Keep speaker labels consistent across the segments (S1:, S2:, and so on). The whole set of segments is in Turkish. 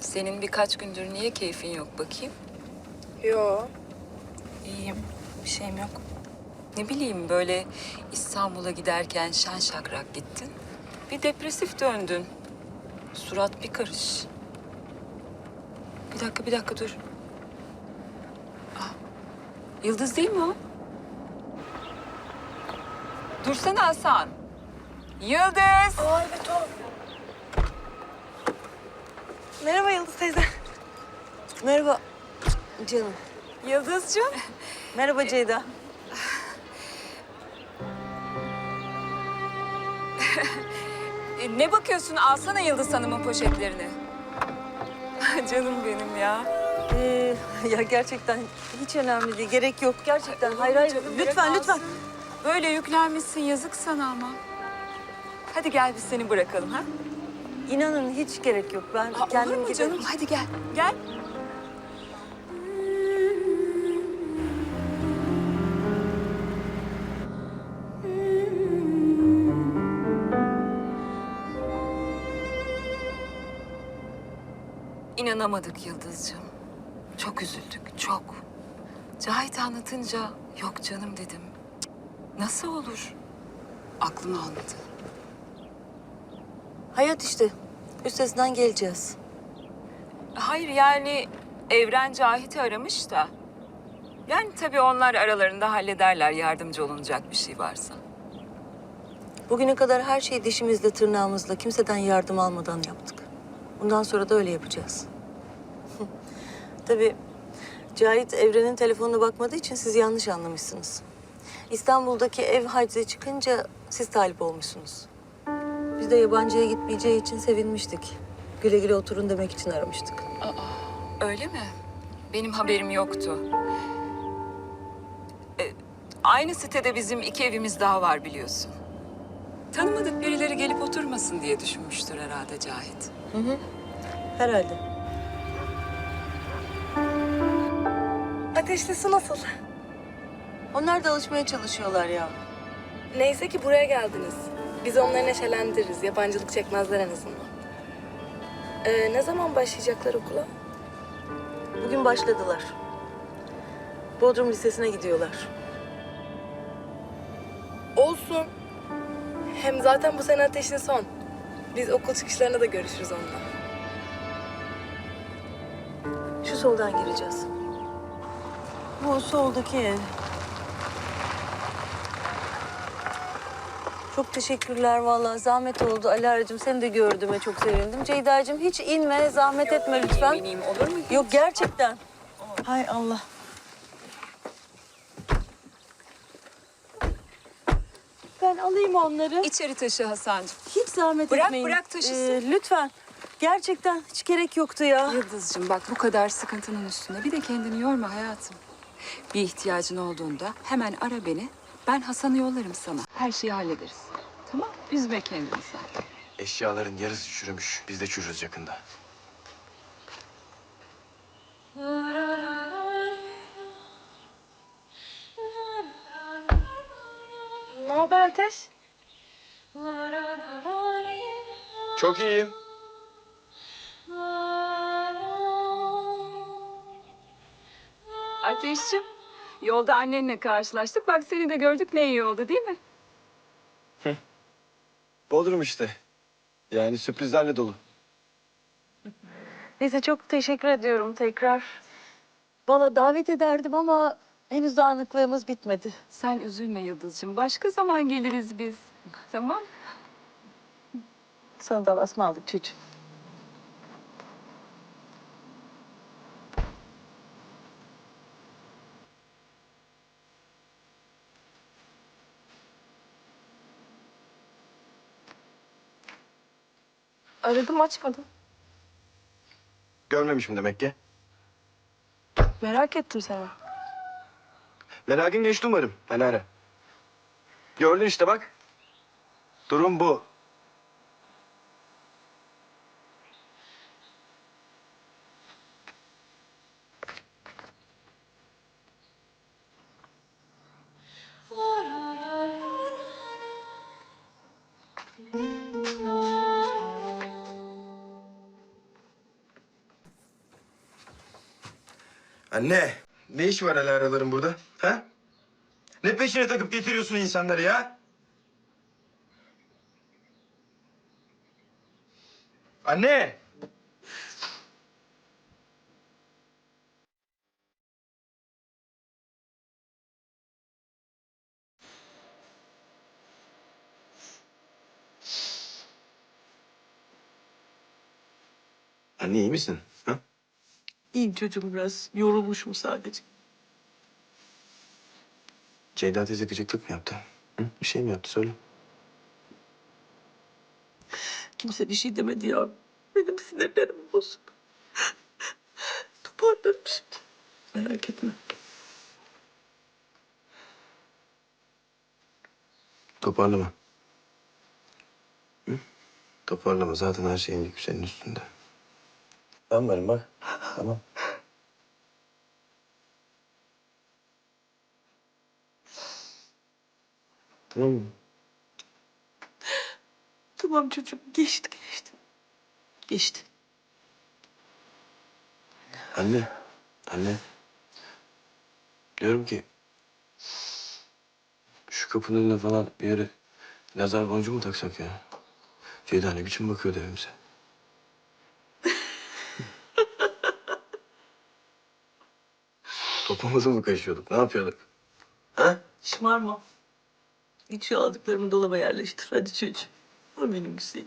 S1: Senin birkaç gündür niye keyfin yok bakayım?
S2: Yo. İyiyim. Bir şeyim yok.
S1: Ne bileyim böyle İstanbul'a giderken şen şakrak gittin. Bir depresif döndün. Surat bir karış. Bir dakika bir dakika dur. Aa, Yıldız değil mi o? Dursana Hasan. Yıldız.
S2: Evet o. Merhaba Yıldız teyze.
S3: Merhaba canım.
S1: Yıldızcığım.
S3: Merhaba Ceyda.
S1: E, ne bakıyorsun? Alsana Yıldız Hanım'ın poşetlerini. Canım benim ya.
S3: Ee, ya gerçekten hiç önemli değil. Gerek yok. Gerçekten. Hayır hayır.
S1: Canım, bırak
S3: Lütfen lütfen.
S1: alsın. Böyle yüklenmişsin yazık sana ama. Hadi gel biz seni bırakalım ha.
S3: İnanın hiç gerek yok. Ben
S1: Aa,
S3: kendim
S1: olur mu
S3: giderim.
S1: canım? Hadi gel. Gel. İnanamadık Yıldız'cığım. Çok üzüldük, çok. Cahit anlatınca yok canım dedim. Cık, Nasıl olur? Aklım almadı.
S3: Hayat işte. Üstesinden geleceğiz.
S1: Hayır yani Evren Cahit'i aramış da. Yani tabii onlar aralarında hallederler yardımcı olunacak bir şey varsa.
S3: Bugüne kadar her şeyi dişimizle tırnağımızla kimseden yardım almadan yaptık. Bundan sonra da öyle yapacağız. Tabii Cahit Evren'in telefonuna bakmadığı için siz yanlış anlamışsınız. İstanbul'daki ev hacize çıkınca siz talip olmuşsunuz. Biz de yabancıya gitmeyeceği için sevinmiştik. Güle güle oturun demek için aramıştık.
S1: Öyle mi? Benim haberim yoktu. E, aynı sitede bizim iki evimiz daha var biliyorsun. Tanımadık birileri gelip oturmasın diye düşünmüştür herhalde Cahit.
S3: Herhalde.
S2: Ateşli su nasıl?
S3: Onlar da alışmaya çalışıyorlar ya.
S2: Neyse ki buraya geldiniz. Biz onları neşelendiririz. Yabancılık çekmezler en azından. Ee, ne zaman başlayacaklar okula?
S3: Bugün başladılar. Bodrum Lisesi'ne gidiyorlar.
S2: Olsun. Hem zaten bu sene ateşin son. Biz okul çıkışlarında da görüşürüz onunla.
S3: Şu soldan gireceğiz. Bu soldaki ev. Çok teşekkürler vallahi zahmet oldu. Alara'cığım seni de gördüğüme çok sevindim. Ceyda'cığım hiç inme, zahmet etme lütfen.
S1: Eminim olur mu?
S3: Yok gerçekten. Hay Allah. Ben alayım onları.
S1: İçeri taşı Hasan'cığım.
S3: Hiç zahmet
S1: Bırak,
S3: etmeyin.
S1: bırak taşısın.
S3: Ee, lütfen. Gerçekten hiç gerek yoktu ya.
S1: Yıldız'cığım bak bu kadar sıkıntının üstüne bir de kendini yorma hayatım. Bir ihtiyacın olduğunda hemen ara beni. Ben Hasan'ı yollarım sana. Her şeyi hallederiz. Üzme kendini sen.
S4: Eşyaların yarısı çürümüş. Biz de çürürüz yakında.
S2: Ne haber Ateş?
S4: Çok iyiyim.
S1: Ateşciğim, yolda annenle karşılaştık. Bak seni de gördük ne iyi oldu değil mi?
S4: Bodrum işte. Yani sürprizlerle dolu.
S3: Neyse çok teşekkür ediyorum tekrar. Valla davet ederdim ama henüz dağınıklığımız bitmedi.
S1: Sen üzülme Yıldız'cığım. Başka zaman geliriz biz. Tamam?
S3: Sana da basma aldık çocuğum.
S2: Aradım açmadın.
S4: Görmemişim demek ki.
S2: Merak ettim seni.
S4: Merakın geçti umarım. Alara. Gördün işte bak. Durum bu. Anne, ne iş var hala araların burada? Ha? Ne peşine takıp getiriyorsun insanları ya? Anne! Anne iyi misin?
S5: İyiyim çocuğum biraz. Yorulmuşum sadece.
S4: Ceyda teyze gıcıklık mı yaptı? Hı? Bir şey mi yaptı söyle.
S5: Kimse bir şey demedi ya. Benim sinirlerim bozuk. Toparlarım şimdi. Merak etme.
S4: Toparlama. Hı? Toparlama. Zaten her şeyin yükü senin üstünde. Ben varım bak. Tamam. Tamam mı?
S5: Tamam çocuğum. Geçti geçti. Geçti.
S4: Anne. Anne. Diyorum ki... Şu kapının önüne falan bir yere nazar boncuğu mu taksak ya? Ceyda ne biçim bakıyordu evimize? Topumuzu mu kaşıyorduk? Ne yapıyorduk? Ha?
S5: Şımarma. Şu aldıklarımı dolaba yerleştir. Hadi çocuğum. O benim güzelim.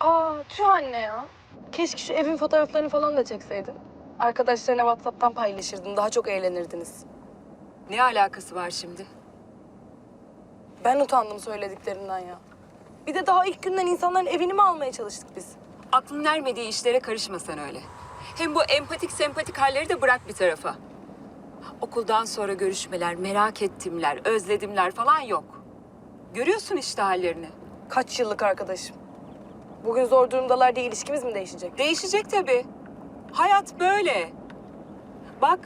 S2: Aa tüh anne ya. Keşke şu evin fotoğraflarını falan da çekseydin. Arkadaşlarına WhatsApp'tan paylaşırdın. Daha çok eğlenirdiniz.
S1: Ne alakası var şimdi?
S2: Ben utandım söylediklerinden ya. Bir de daha ilk günden insanların evini mi almaya çalıştık biz?
S1: Aklın ermediği işlere karışma sen öyle. Hem bu empatik sempatik halleri de bırak bir tarafa. Okuldan sonra görüşmeler, merak ettimler, özledimler falan yok. Görüyorsun işte hallerini.
S2: Kaç yıllık arkadaşım. Bugün zor durumdalar diye ilişkimiz mi değişecek?
S1: Değişecek tabii. Hayat böyle. Bak,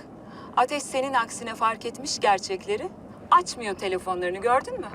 S1: Ateş senin aksine fark etmiş gerçekleri. Açmıyor telefonlarını gördün mü?